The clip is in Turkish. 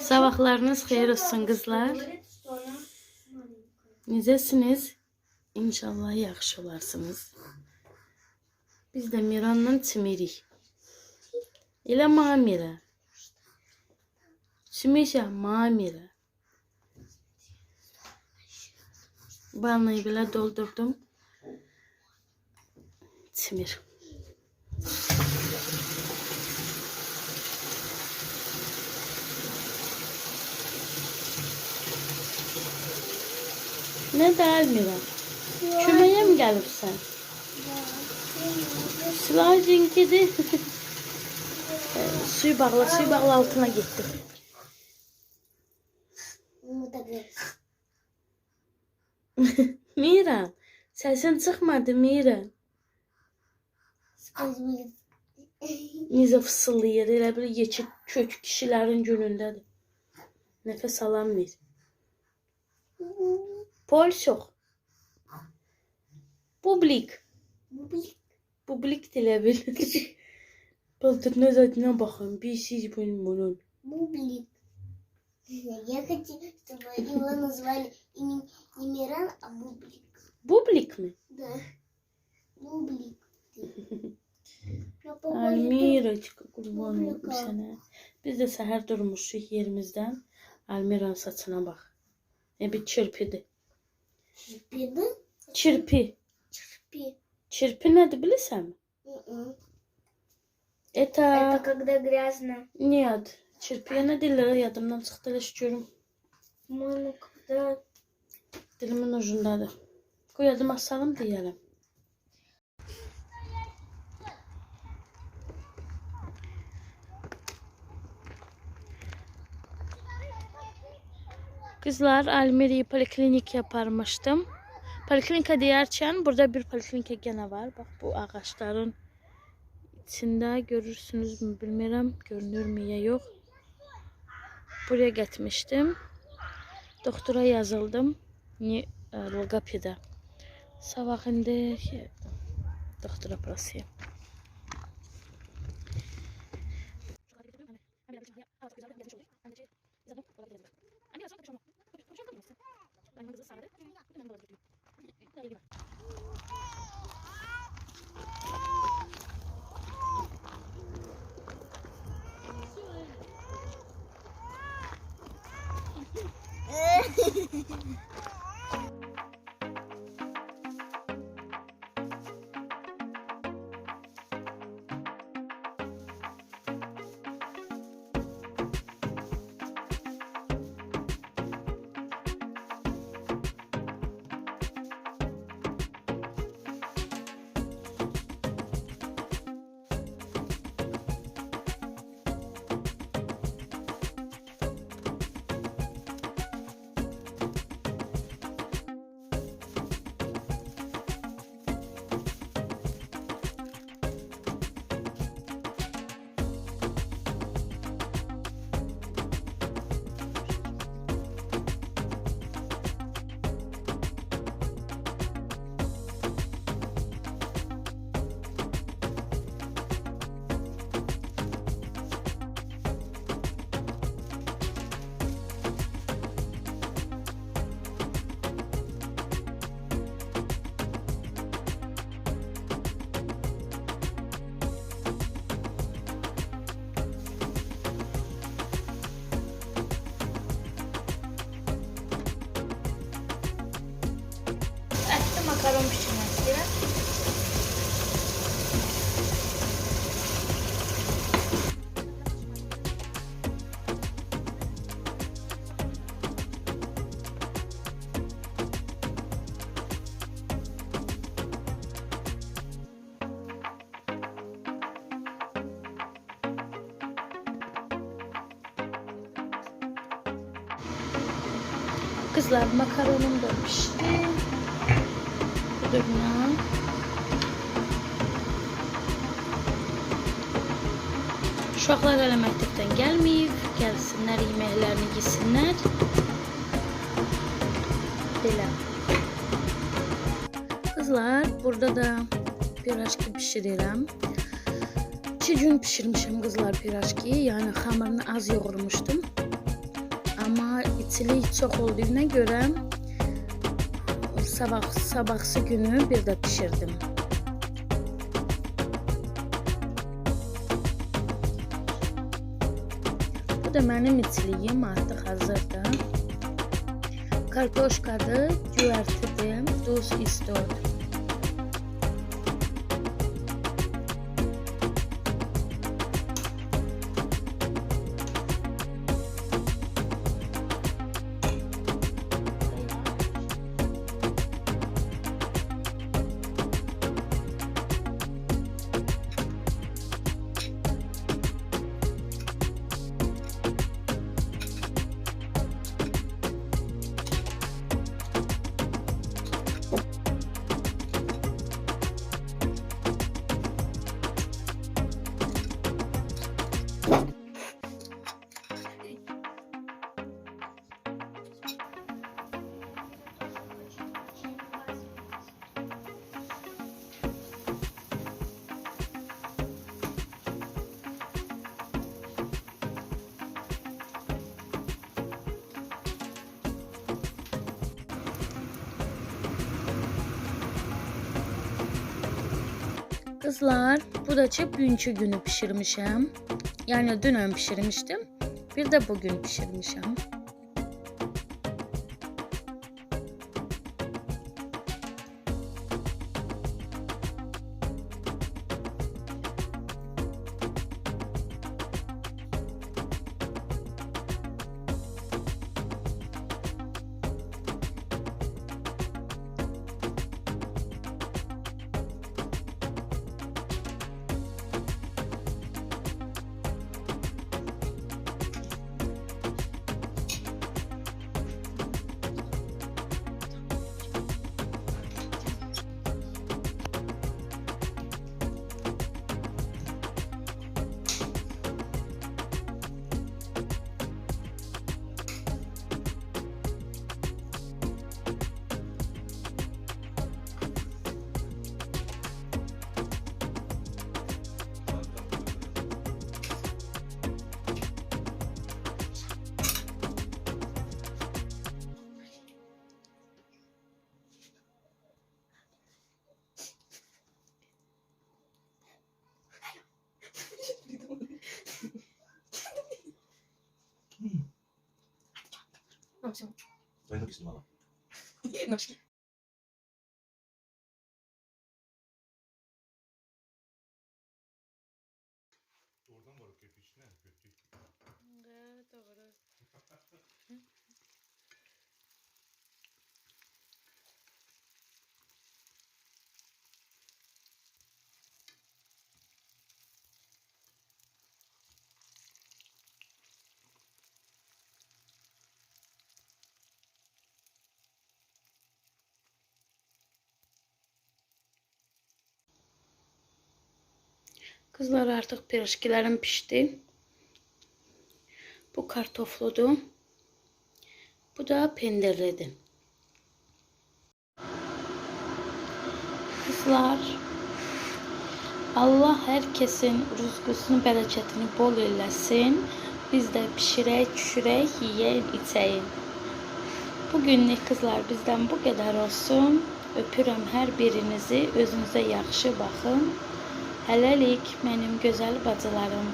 Sabahlarınız xeyir olsun qızlar. Necəsiniz? İnşallah yaxşı olarsınız. Biz də Miranla çimirik. Elə mamira. Çimişə mamira. Vanayı belə doldurdum. Çimir. Nə də Elmira? Köməyə mi gəlibsən? Silajinkidir. E, suyu bağla, suyu bağla altına getdim. Miran, səsin çıxmadı Miran. Necə fısıldayır, elə bir yekə kök kişilərin günündədir. Nəfəs alamır. Pols yox. Publik. Publik dilə bil. Baldır nəzərinə baxın. Bir siz bunun. Бублик. Я хочу, чтобы его назвали имя не Миран, а Бублик. Publik mi? Да. Бублик. Я похожа Almira qurban olum Publika. sənə. Biz də səhər durmuşuq yerimizdən. Almiranın saçına bax. E bir çirpidir. Çirpi mi? Çirpi. Çirpi. Çirpi nedir bilirsen mi? Это... Это когда грязно. Нет, чирпена дилер, я там нам сахталашчурум. Мама, когда... Dilimi ucundadır. Qoy adım asalım deyərəm. Kızlar Almeri'yi poliklinik yaparmıştım. Poliklinika deyərkən burada bir poliklinika gene var. Bak bu ağaçların içində görürsünüz mü bilmirəm. Görünür mü ya yox. Buraya getmiştim. Doktora yazıldım. Ni e, logopeda. Sabah indi e, doktora prosiyam. Etli makaron pişirmek istedim. Kızlar makaronum da pişti. Durma. Uşaqlar hələ məktəbdən gəlməyib, gəlsinlər, yeməklərini yesinlər. Belə. Kızlar, burada da piraşki pişirirəm. İki gün pişirmişim kızlar pirajkiyi. Yani hamurunu az yoğurmuştum. Ama içiliği çok olduğuna göre sabah sabahsı günü bir də bişirdim. Bu da mənim içliyim artıq hazırdır. Kartoşkadır, güvərtidir, duz istiyordur. Kızlar, bu da çöp günkü günü pişirmişim. Yani dünən pişirmiştim. Bir de bugün pişirmişim. максимум. Твои ноги снимала. Ей ножки. Kızlar artık pirojkilerim pişti. Bu kartofludu. Bu da pendirledi. Kızlar Allah herkesin rızkısını, bereketini bol eylesin. Biz de pişirək, düşürək, yiyək, içək. Bugünlük kızlar bizden bu kadar olsun. Öpürəm hər birinizi. Özünüzə yaxşı baxın. Hələlik mənim gözəl bacılarım.